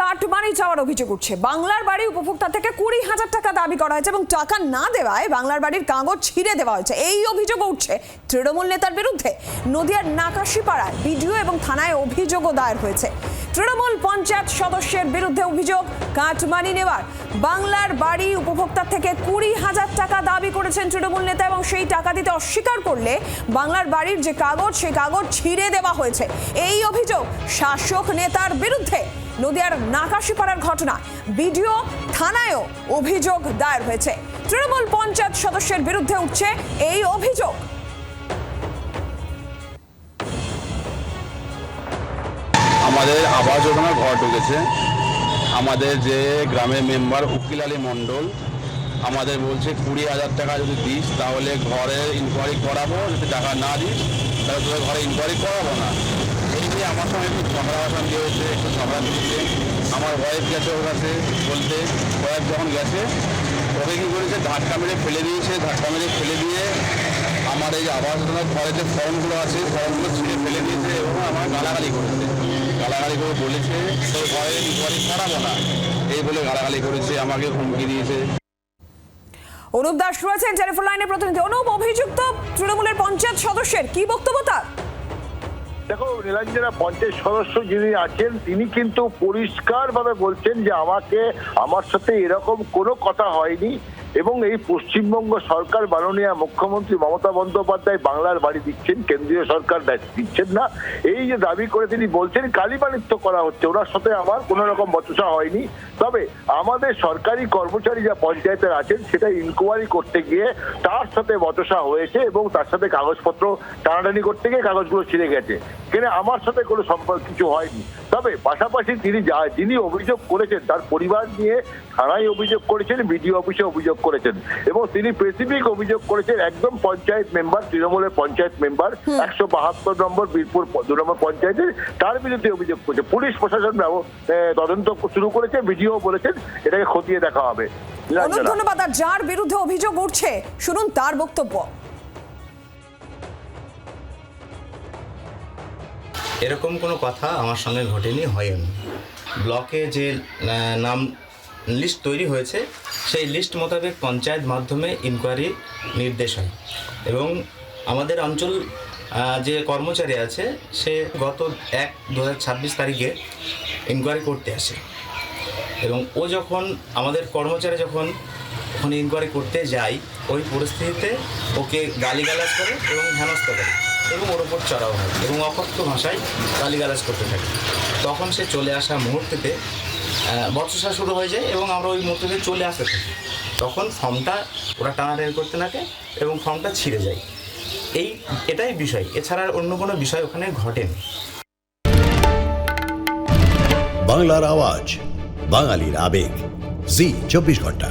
Cut money চাওয়ার অভিযোগ উঠছে। বাংলার বাড়ি উপভোক্তা থেকে কুড়ি হাজার টাকা দাবি করা হয়েছে এবং টাকা না দেওয়ায় বাংলার বাড়ির কাগজ ছিঁড়ে দেওয়া হয়েছে। এই অভিযোগ উঠছে তৃণমূল নেতার বিরুদ্ধে। নদিয়ার নাকাশিপাড়ায় বিডিও এবং থানায় অভিযোগও দায়ের হয়েছে। তৃণমূল পঞ্চায়েত সদস্যের বিরুদ্ধে অভিযোগ কাটমানি নেওয়ার। বাংলার বাড়ি উপভোক্তা থেকে কুড়ি হাজার টাকা দাবি করেছেন তৃণমূল নেতা এবং সেই টাকা দিতে অস্বীকার করলে বাংলার বাড়ির যে কাগজ, সেই কাগজ ছিঁড়ে দেওয়া হয়েছে। এই অভিযোগ শাসক নেতার বিরুদ্ধে নদিয়ার নাকাশিপাড়ার ঘটনা। বিডিও থানায়ও অভিযোগ দায়ের হয়েছে। তৃণমূল পঞ্চায়েত সদস্যের বিরুদ্ধে উঠছে এই অভিযোগ। আমাদের আবাস যোজনার ঘর ঢুকেছে। আমাদের যে গ্রামের মেম্বার উকিল আলী মণ্ডল আমাদের বলছে কুড়ি হাজার টাকা যদি দিস, তাহলে ঘরে ইনকোয়ারি করাবো, যদি টাকা না দিস, তাহলে তোদের ঘরে ইনকোয়ারি করাবো না। এই নিয়ে আমার সঙ্গে একটু ঝগড়া অশান্তি হয়েছে একটু ঝগড়া দিচ্ছে। আমার ওয়াইফ গেছে ওর কাছে বলতে ওয়াইফ যখন গেছে ওকে কী করেছে? ধাক্কা মেরে ফেলে দিয়েছে, ধাক্কা মেরে ফেলে দিয়ে আমার এই আবাস যোজনার ঘরে যে ফর্মগুলো আছে ফর্মগুলো ছিঁড়ে ফেলে দিয়েছে এবং আমার গালাগালি করেছে। গালাগালি করে বলেছে তোর ঘরে ইনকোয়ারি করাবো না। এই বলে গালাগালি করেছে আমাকে হুমকি দিয়েছে। অনুপ দাস রয়েছেন টেলিফোন লাইনে প্রতিনিধি। অনুপ অভিযুক্ত তৃণমূলের পঞ্চায়েত সদস্যের কি বক্তব্য তার? দেখো নীলাঞ্জনা পঞ্চায়েত সদস্য যিনি আছেন তিনি কিন্তু পরিষ্কার ভাবে বলছেন যে আমাকে আমার সাথে এরকম কোনো কথা হয়নি। এবং এই পশ্চিমবঙ্গ সরকার মাননীয় মুখ্যমন্ত্রী মমতা বন্দ্যোপাধ্যায় বাংলার বাড়ি দিচ্ছেন, কেন্দ্রীয় সরকার দিচ্ছেন না। এই যে দাবি করে তিনি বলছেন কালীবাণিত্য করা হচ্ছে, ওনার সাথে আমার কোনো রকম বচসা হয়নি। তবে আমাদের সরকারি কর্মচারী যা পঞ্চায়েতের আছেন, সেটা ইনকোয়ারি করতে গিয়ে তার সাথে বচসা হয়েছে এবং তার সাথে কাগজপত্র টানাটানি করতে গিয়ে কাগজগুলো ছিঁড়ে গেছে। কিন্তু আমার সাথে কোনো সম্পর্ক কিছু হয়নি। তবে পাশাপাশি তিনি যা, যিনি অভিযোগ করেছেন, তার পরিবার নিয়ে থানায় অভিযোগ করেছেন, বিডিও অফিসে অভিযোগ করেছেন। এবং তিনি স্পেসিফিক অভিযোগ করেছেন একদম পঞ্চায়েত মেম্বার তৃণমূলের পঞ্চায়েত মেম্বার একশো বাহাত্তর নম্বর বীরপুর দু নম্বর পঞ্চায়েতের তার বিরুদ্ধে অভিযোগ করেছে। পুলিশ প্রশাসন ব্যব- তদন্ত শুরু করেছে বিডিও বলেছেন এটাকে খতিয়ে দেখা হবে। ধন্যবাদ। আর যার বিরুদ্ধে অভিযোগ উঠছে শুনুন তার বক্তব্য। এরকম কোনো কথা আমার সঙ্গে ঘটেনি হয়নি। ব্লকে যে নাম লিস্ট তৈরি হয়েছে। সেই লিস্ট মোতাবেক পঞ্চায়েত মাধ্যমে ইনকোয়ারি নির্দেশ হয়। এবং আমাদের অঞ্চল যে কর্মচারী আছে, সে গত এক দু তারিখে ইনকোয়ারি করতে আসে। এবং ও যখন, আমাদের কর্মচারী যখন ওখানে ইনকোয়ারি করতে যায়, ওই পরিস্থিতিতে ওকে গালিগালাজ করে এবং হেনস্থ করে এবং ওর ওপর চড়াও হয় এবং অকথ্য ভাষায় গালিগালাজ করতে থাকে। তখন সে চলে আসা মুহূর্তেতে বচসা শুরু হয়ে যায় এবং আমরা ওই মুহূর্তে চলে আসতে থাকি। তখন ফর্মটা ওরা টানাটানি করতে থাকে এবং ফর্মটা ছিঁড়ে যায়। এই এটাই বিষয়। এছাড়া অন্য কোনো বিষয় ওখানে ঘটেনি। বাংলার আওয়াজ, বাঙালির আবেগ। জি, চব্বিশ ঘণ্টা।